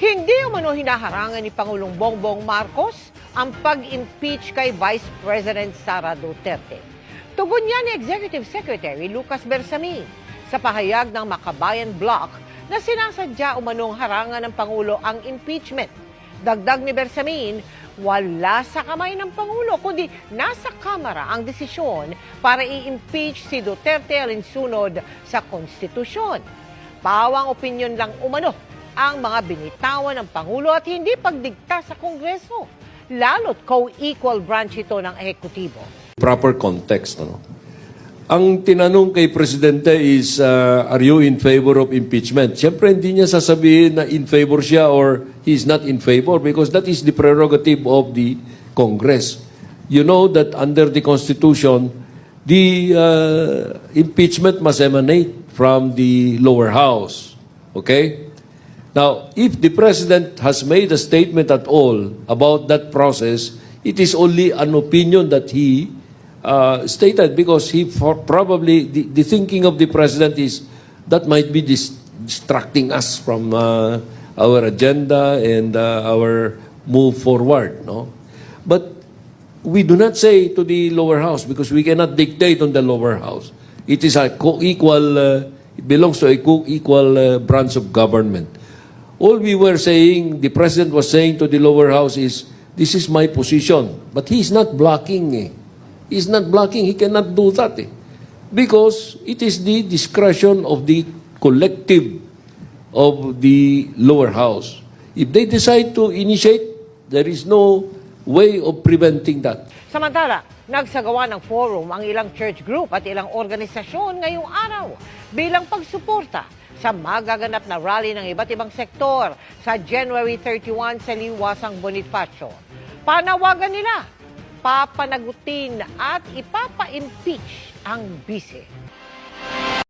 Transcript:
Hindi umano hinaharangan ni Pangulong Bongbong Marcos ang pag-impeach kay Vice President Sara Duterte. Tugon niya ni Executive Secretary Lucas Bersamin sa pahayag ng Makabayan Bloc na sinasadya umanong harangan ng Pangulo ang impeachment. Dagdag ni Bersamin, wala sa kamay ng Pangulo kundi nasa Kamara ang desisyon para i-impeach si Duterte alinsunod sa konstitusyon. Pawang opinyon lang umano ang mga binitawan ng Pangulo at hindi pagdigta sa Kongreso. Lalo't co-equal branch ito ng ehekutibo. proper context. Ano? Ang tinanong kay Presidente is, uh, are you in favor of impeachment? Siyempre, hindi niya sasabihin na in favor siya or he's not in favor because that is the prerogative of the Congress. You know that under the Constitution, the uh, impeachment must emanate from the lower house. Okay? Now, if the President has made a statement at all about that process, it is only an opinion that he uh, stated because he for probably the, the thinking of the president is that might be dis- distracting us from uh, our agenda and uh, our move forward no? But we do not say to the lower house because we cannot dictate on the lower house. It is a co-equal uh, it belongs to a co-equal uh, branch of government all we were saying the president was saying to the lower house is this is my position but he's not blocking eh. He's not blocking. He cannot do that. Eh. Because it is the discretion of the collective of the lower house. If they decide to initiate, there is no way of preventing that. Samantala, nagsagawa ng forum ang ilang church group at ilang organisasyon ngayong araw bilang pagsuporta sa magaganap na rally ng iba't ibang sektor sa January 31 sa Liwasang Bonifacio. Panawagan nila, papanagutin at ipapa-impeach ang bise.